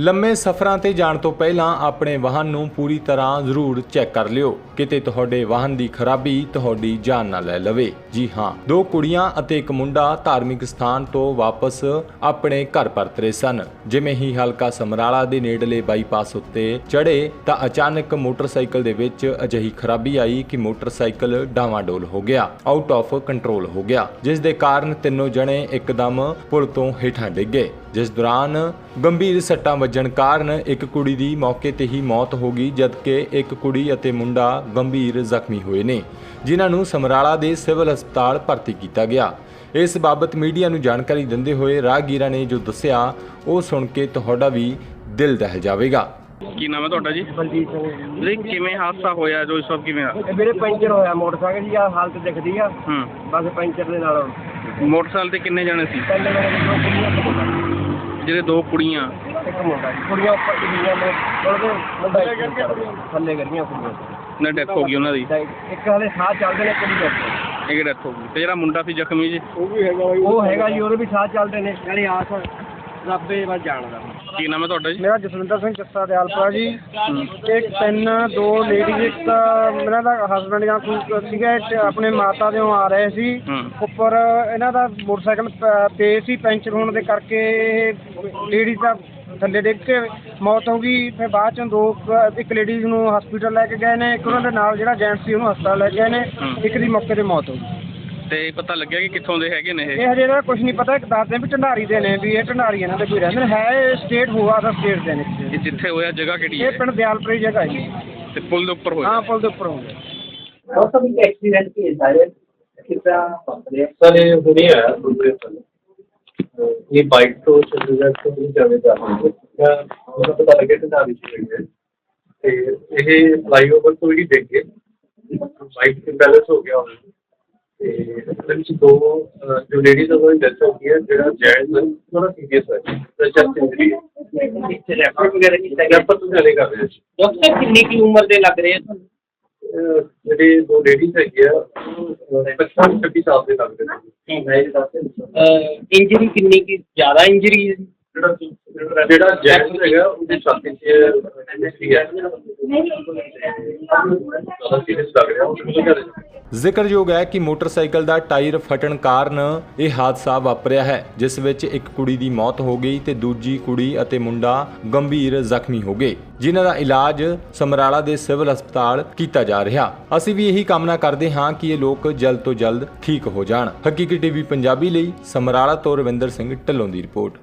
ਲੰਮੇ ਸਫ਼ਰਾਂ ਤੇ ਜਾਣ ਤੋਂ ਪਹਿਲਾਂ ਆਪਣੇ ਵਾਹਨ ਨੂੰ ਪੂਰੀ ਤਰ੍ਹਾਂ ਜ਼ਰੂਰ ਚੈੱਕ ਕਰ ਲਿਓ। ਕਿਤੇ ਤੁਹਾਡੇ ਵਾਹਨ ਦੀ ਖਰਾਬੀ ਤੁਹਾਡੀ ਜਾਨ ਨਾ ਲੈ ਲਵੇ। ਜੀ ਹਾਂ, ਦੋ ਕੁੜੀਆਂ ਅਤੇ ਇੱਕ ਮੁੰਡਾ ਧਾਰਮਿਕ ਸਥਾਨ ਤੋਂ ਵਾਪਸ ਆਪਣੇ ਘਰ ਪਰਤ ਰਹੇ ਸਨ। ਜਿਵੇਂ ਹੀ ਹਲਕਾ ਸਮਰਾਲਾ ਦੇ ਨੇੜਲੇ ਬਾਈਪਾਸ ਉੱਤੇ ਚੜ੍ਹੇ ਤਾਂ ਅਚਾਨਕ ਮੋਟਰਸਾਈਕਲ ਦੇ ਵਿੱਚ ਅਜਿਹੀ ਖਰਾਬੀ ਆਈ ਕਿ ਮੋਟਰਸਾਈਕਲ ਡਾਵਾਂਡੋਲ ਹੋ ਗਿਆ ਆਊਟ ਆਫ ਕੰਟਰੋਲ ਹੋ ਗਿਆ, ਜਿਸ ਦੇ ਕਾਰਨ ਤਿੰਨੋਂ ਜਣੇ ਇੱਕਦਮ ਪੁਲ ਤੋਂ ਹੇਠਾਂ ਡਿੱਗੇ ਜਿਸ ਦੌਰਾਨ ਗੰਭੀਰ ਸੱਟਾਂ ਵੱਜਣ ਕਾਰਨ ਇੱਕ ਕੁੜੀ ਦੀ ਮੌਕੇ ਤੇ ਹੀ ਮੌਤ ਹੋ ਗਈ ਜਦਕਿ ਇੱਕ ਕੁੜੀ ਅਤੇ ਮੁੰਡਾ ਗੰਭੀਰ ਜ਼ਖਮੀ ਹੋਏ ਨੇ ਜਿਨ੍ਹਾਂ ਨੂੰ ਸਮਰਾਲਾ ਦੇ ਸਿਵਲ ਹਸਪਤਾਲ ਭਰਤੀ ਕੀਤਾ ਗਿਆ। ਇਸ ਬਾਬਤ ਮੀਡੀਆ ਨੂੰ ਜਾਣਕਾਰੀ ਦਿੰਦੇ ਹੋਏ ਰਾਹਗੀਰਾਂ ਨੇ ਜੋ ਦੱਸਿਆ ਉਹ ਸੁਣ ਕੇ ਤੁਹਾਡਾ ਵੀ ਦਿਲ ਦਹਿ ਜਾਵੇਗਾ। ਕੀ ਨਾਮ ਹੈ ਤੁਹਾਡਾ ਜੀ? ਬਲਜੀਤ ਸਿੰਘ ਜੀ। ਕਿਵੇਂ ਹਾਦਸਾ ਹੋਇਆ? ਜੋ ਇਸ ਵਕਤ ਕਿਵੇਂ ਆ? ਇਹ ਮੇਰੇ ਪੈਂਚਰ ਹੋਇਆ ਮੋਟਰਸਾਈਕਲ ਦੀ ਆ ਹਾਲਤ ਦਿਖਦੀ ਆ। ਹੂੰ। ਬਸ ਪੈਂਚਰ ਦੇ ਨਾਲ। ਮੋਟਰਸਾਈਕਲ ਤੇ ਕਿੰਨੇ ਜਣੇ ਸੀ? ਪਹਿਲੇ ਮੇਰੇ ਦੋ ਕੁੜੀਆਂ ਇੱਕ ਮੁੰਡਾ। ਜਿਹੜੇ ਦੋ ਕੁੜੀਆਂ। ਇੱਕ ਮੁੰਡਾ ਜੀ। ਕੁੜੀਆਂ ਉੱਪਰ ਕੁੜੀਆਂ ਨੇ। ਉਹਦੇ ਮੁੰਡਾ ਇੱਕ ਥੱਲੇ ਕਰੀਆਂ ਕੁੜੀਆਂ ਨੇ। ਡੈਥ ਹੋ ਗਈ ਉਹਨਾਂ ਦੀ। ਤਾਂ ਇੱਕ ਹਲੇ ਸਾਹ ਚੱਲਦੇ ਨੇ ਕੁੜੀ ਦੇ ਡੈਥ ਹੋ ਗਈ। ਤੇ ਜਿਹੜਾ ਮੁੰਡਾ ਸੀ ਜ਼ਖਮੀ ਜੀ? ਉਹ ਵੀ ਹੈਗਾ ਉਹ ਹੈਗਾ ਜੀ ਉਹਦੇ ਵੀ ਸਾਹ ਚੱਲਦੇ ਨੇ। ਨਾਲੇ ਆਸ ਰੱਬੇ ਵੱਲ ਜਾਣਦਾ। ਕੀ ਨਾਮ ਹੈ ਤੁਹਾਡਾ ਜੀ? ਮੇਰਾ ਜਸਵਿੰਦਰ ਸਿੰਘ ਚੱਸਾ ਦਿਆਲਪੁਰਾ ਜੀ। ਇੱਕ ਤਿੰਨ ਦੋ ਲੇਡੀਜ਼ ਇੱਕ ਤਾਂ ਮੇਰਾ ਦਾ ਹਸਬੰਡ ਜਾਂ ਕੋਈ ਸੀਗਾ ਇੱਕ ਆਪਣੇ ਮਾਤਾ ਦੇ ਆ ਰਹੇ ਸੀ। ਹੂੰ। ਉੱਪਰ ਇਹਨਾਂ ਦਾ ਮੋਟਰਸਾਈਕਲ ਪ- ਪੇ ਸੀ ਪੈਂਚਰ ਹੋਣ ਦੇ ਕਰਕੇ ਲੇਡੀਜ਼ ਦਾ ਥੱਲੇ ਡਿੱਗ ਕੇ ਮੌਤ ਹੋ ਗਈ। ਫਿਰ ਬਾਅਦ ਚੋਂ ਦੋ ਕੁ- ਇੱਕ ਲੇਡੀਜ਼ ਨੂੰ ਹਸਪੀਟਲ ਲੈ ਕੇ ਗਏ ਨੇ ਇੱਕ ਉਹਨਾਂ ਦੇ ਨਾਲ ਜਿਹੜਾ ਜੈਂਟਸ ਸੀ ਉਹਨੂੰ ਹਸਪਤਾਲ ਲੈ ਕੇ ਗਏ ਨੇ। ਹੂੰ। ਇੱਕ ਦੀ ਮੌਕੇ ਤੇ ਮੌਤ ਹੋ ਗਈ। ਤੇ ਪਤਾ ਲੱਗਿਆ ਕਿ ਕਿੱਥੋਂ ਦੇ ਹੈਗੇ ਨੇ ਇਹ? ਇਹ ਹਜੇ ਦਾ ਕੁਝ ਨਹੀਂ ਪਤਾ ਇੱਕ ਦੱਸਦੇ ਵੀ ਢੰਡਾਰੀ ਦੇ ਨੇ ਵੀ ਇਹ ਢੰਡਾਰੀ ਇਹਨਾਂ ਦੇ ਕੋਈ ਰਹਿੰਦੇ ਨੇ। ਹੈ ਸਟੇਟ ਹੋਆ ਦਾ ਸਟੇਟ ਦੇ ਨੇ। ਇਹ ਜਿੱਥੇ ਹੋਇਆ ਜਗ੍ਹਾ ਕਿਹੜੀ ਇਹ ਹੈ ਪਿੰਡ ਦਿਆਲਪੁਰੀ ਜਗ੍ਹਾ ਹੈ ਤੇ ਪੁਲ ਦੇ ਉੱਪਰ ਹੋਇਆ? ਹਾਂ ਪੁਲ ਦੇ ਉੱਪਰ ਹੋਊਗਾ ਮੌਸਮ ਇੱਕ ਐਕਸੀਡੈਂਟ ਕੇਸ ਹੈ ਕਿਤਾ ਸਰ ਇਹ ਹੁਣੇ ਆਇਆ ਦੂਸਰੇ ਸਾਲ ਇਹ ਬਾਈਕ ਤੋਂ ਚੰਡੀਗੜ੍ਹ ਤੋਂ ਹੀ ਜਾਵੇ ਜਾ ਰਹੇ ਹੈ ਉਹਦਾ ਪਤਾ ਲੱਗਿਆ ਕਿ ਨਾ ਵਿੱਚ ਹੋਈ ਹੈ ਤੇ ਇਹ ਫਲਾਈਓਵਰ ਤੋਂ ਹੀ ਡਿੱਗ ਗਏ। ਬਾਈਕ ਤੇ ਬੈਲੈਂਸ ਹੋ ਗਿਆ ਉਹਨਾਂ ਨੂੰ। ਤੇ ਉਹਦੇ ਵਿੱਚ ਦੋ ਅਹ, ਜੋ ਲੇਡੀਜ਼ ਉਹਨਾਂ ਦੀ ਡੈਥ ਹੋ ਗਈ ਹੈ ਜਿਹੜਾ ਜੈਂਟਸ ਥੋੜਾ ਸੀਰੀਅਸ ਹੈ ਤੇ ਚੈਸਟ ਇੰਜਰੀ ਹੈ ਇੱਥੇ ਰੈਫਰ ਵਗੈਰਾ ਕੀਤਾ ਗਿਆ ਰੈਫਰ ਤੋਂ ਜਾਣੇ ਕਰ ਰਹੇ ਸੀ ਡਾਕਟਰ ਸਾਹਿਬ ਕਿੰਨੀ ਕੀ ਉਮਰ ਦੇ ਲੱਗ ਰਹੇ ਆ ਤੁਹਾਨੂੰ? ਅਹ, ਜਿਹੜੇ ਦੋ ਲੇਡੀਜ਼ ਹੈਗੇ ਆ ਉਹ 55 ਛੱਬੀ ਸਾਲ ਦੇ ਲੱਗਦੇ ਨੇ ਇੰਜਰੀ ਕਿੰਨੀ ਕੀ ਜ਼ਿਆਦਾ ਇੰਜਰੀ ਹੈ ਜਿਹੜਾ ਜਿਹੜਾ ਜੈਕਸ ਹੈਗਾ ਉਹਦੀ ਛਾਤੀ 'ਚ ਇੰਜਰੀ ਹੈ। ਜ਼ਿਕਰਯੋਗ ਹੈ ਕਿ ਮੋਟਰਸਾਈਕਲ ਦਾ ਟਾਇਰ ਫਟਣ ਕਾਰਨ ਇਹ ਹਾਦਸਾ ਵਾਪਰਿਆ ਹੈ, ਜਿਸ ਵਿੱਚ ਇੱਕ ਕੁੜੀ ਦੀ ਮੌਤ ਹੋ ਗਈ ਤੇ ਦੂਜੀ ਕੁੜੀ ਅਤੇ ਮੁੰਡਾ ਗੰਭੀਰ ਜ਼ਖਮੀ ਹੋ ਗਏ, ਜਿਨ੍ਹਾਂ ਦਾ ਇਲਾਜ ਸਮਰਾਲਾ ਦੇ ਸਿਵਲ ਹਸਪਤਾਲ ਕੀਤਾ ਜਾ ਰਿਹਾ। ਅਸੀਂ ਵੀ ਇਹੀ ਕਾਮਨਾ ਕਰਦੇ ਹਾਂ ਕਿ ਇਹ ਲੋਕ ਜਲਦ ਤੋਂ ਜਲਦ ਠੀਕ ਹੋ ਜਾਣ। ਹਕੀਕੀ ਟੀਵੀ ਪੰਜਾਬੀ ਲਈ ਸਮਰਾਲਾ ਤੋਂ ਰਵਿੰਦਰ ਸਿੰਘ ਢੱਲੋਂ ਦੀ ਰਿਪੋਰਟ।